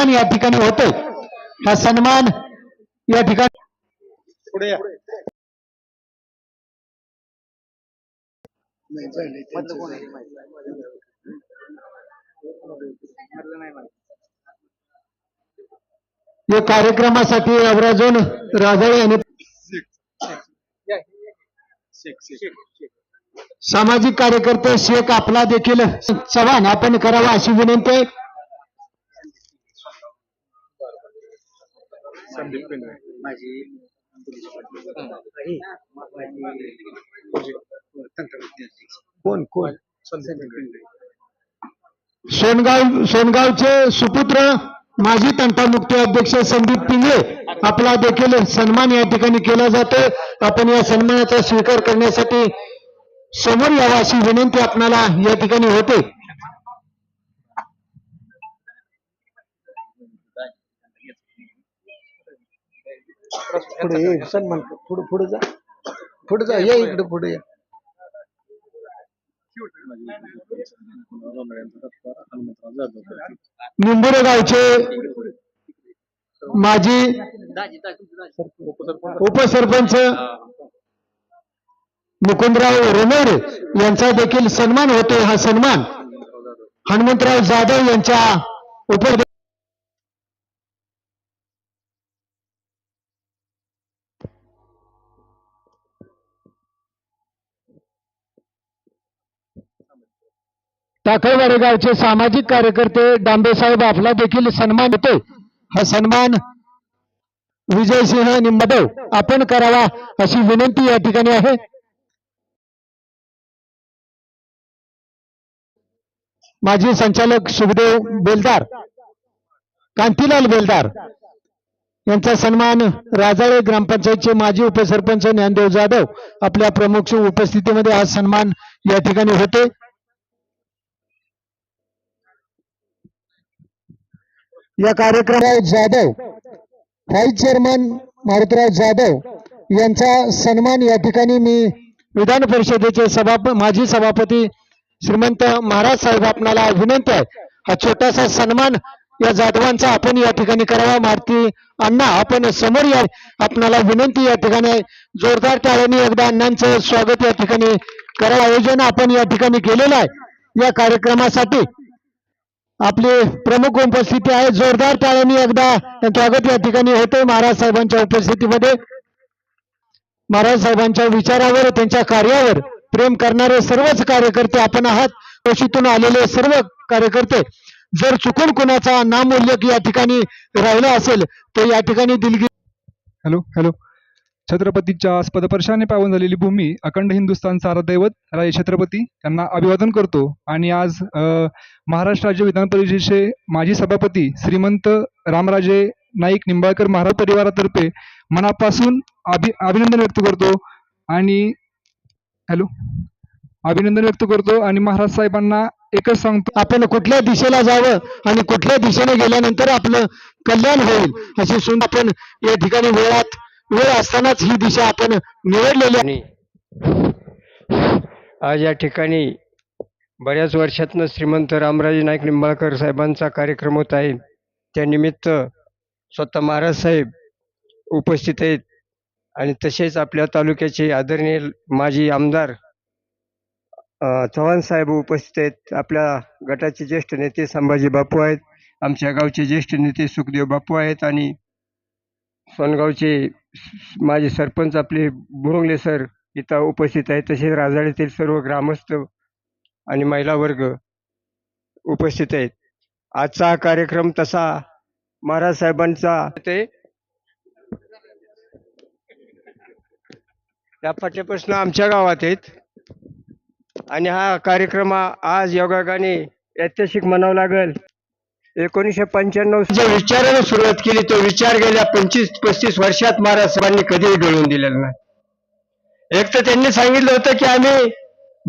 सन्मान या ठिकाणी होतोय. हा सन्मान या ठिकाणी पुढे या. कार्यक्रमासाठी अवराजून राजाळे यांनी सामाजिक कार्यकर्ते शेख आपला देखील चव्हाण आपण करावा अशी विनंती आहे. संदीप पिंगळे माझी कोण कोण? संदीप पिंगळे सोनगाव सोनगावचे सुपुत्र माजी तंटामुक्ती अध्यक्ष संदीप पिंगळे आपला देखील सन्मान या ठिकाणी केला जातो आपण या सन्मानाचा स्वीकार करण्यासाठी समोर यावा अशी विनंती आपणाला या ठिकाणी होते. पुढे ये सन्मान. पुढे पुढे जा. पुढे जा ये इकडे पुढे या. निंबुरे गावचे माजी उपसरपंच मुकुंदराव रेमेरे यांचा देखील सन्मान होतो हा सन्मान. हनुमंतराव जाधव यांच्या उप टाकळवाडी गावचे सामाजिक कार्यकर्ते डांबे साहेब आपला देखील सन्मान होतो हा सन्मान विजयसिंह निंबदेव आपण करावा अशी विनंती या ठिकाणी आहे. माजी संचालक सुखदेव बेलदार कांतीलाल बेलदार यांचा सन्मान राजाळे ग्रामपंचायतचे माजी उपसरपंच ज्ञानदेव जाधव आपल्या प्रमुख उपस्थितीमध्ये हा सन्मान या ठिकाणी होते या कार्यक्रमात जाधव व्हाईस चेअरमन मारुतराव जाधव यांचा सन्मान या ठिकाणी मी विधान परिषदेचे सभाप माजी सभापती श्रीमंत महाराज साहेब आपणाला विनंती आहे. हा छोटासा सन्मान या जाधवांचा आपण या ठिकाणी करावा. मारती अण्णा आपण समोर या. आपणाला विनंती या ठिकाणी जोरदार टाळ्यांनी एकदा अण्णांचं स्वागत या ठिकाणी करावं. आयोजन आपण या ठिकाणी केलेलं आहे. या कार्यक्रमासाठी आपले प्रमुख उपस्थिती आहे जोरदार टाळ्यांनी एकदा स्वागत या ठिकाणी होते महाराज साहेबांच्या उपस्थितीमध्ये. महाराज साहेबांच्या विचारावर त्यांच्या कार्यावर प्रेम करणारे सर्वच कार्यकर्ते आपण आहात. कोशीतून आलेले सर्व कार्यकर्ते जर चुकून कुणाचा नामोल्लेख या ठिकाणी राहिला असेल तर या ठिकाणी दिलगी हॅलो हॅलो छत्रपतीच्या पदपर्शाने पावन झालेली भूमी अखंड हिंदुस्थानचा आराध्यदैवत राजे छत्रपती यांना अभिवादन करतो. आणि आज महाराष्ट्र राज्य विधान परिषदेचे माजी सभापती श्रीमंत रामराजे नाईक निंबाळकर महाराज परिवारातर्फे मनापासून अभि अभिनंदन व्यक्त करतो आणि हॅलो अभिनंदन व्यक्त करतो आणि महाराज साहेबांना एकच सांगतो. आपण कुठल्या दिशेला जावं आणि कुठल्या दिशेने गेल्यानंतर आपलं कल्याण होईल अशी सून आपण या ठिकाणी वेळात वेळ असतानाच ही दिशा आपण निवडलेली आहे. आज या ठिकाणी बऱ्याच वर्षातनं श्रीमंत रामराजे नाईक निंबाळकर साहेबांचा कार्यक्रम होत आहे. त्यानिमित्त स्वतः महाराज साहेब उपस्थित आहेत. आणि तसेच आपल्या तालुक्याचे आदरणीय माजी आमदार चव्हाण साहेब उपस्थित आहेत. आपल्या गटाचे ज्येष्ठ नेते संभाजी बापू आहेत. आमच्या गावचे ज्येष्ठ नेते सुखदेव बापू आहेत. आणि सोनगावचे माझे माजी सरपंच आपले बुरुंगले सर इथं उपस्थित आहेत. तसेच राजाळीतील सर्व ग्रामस्थ आणि महिला वर्ग उपस्थित आहेत. आजचा हा कार्यक्रम तसा महाराज साहेबांचा ते या फाट्यापासून आमच्या गावात आहेत. आणि हा कार्यक्रम हा आज योगागाने ऐतिहासिक म्हणावं लागेल. एकोणीसशे पंच्याण्णव जो विचाराने सुरुवात केली तो विचार गेल्या पंचवीस पस्तीस वर्षात महाराज साहेबांनी कधीही डोळून दिलेला नाही. एक तर त्यांनी सांगितलं होतं की आम्ही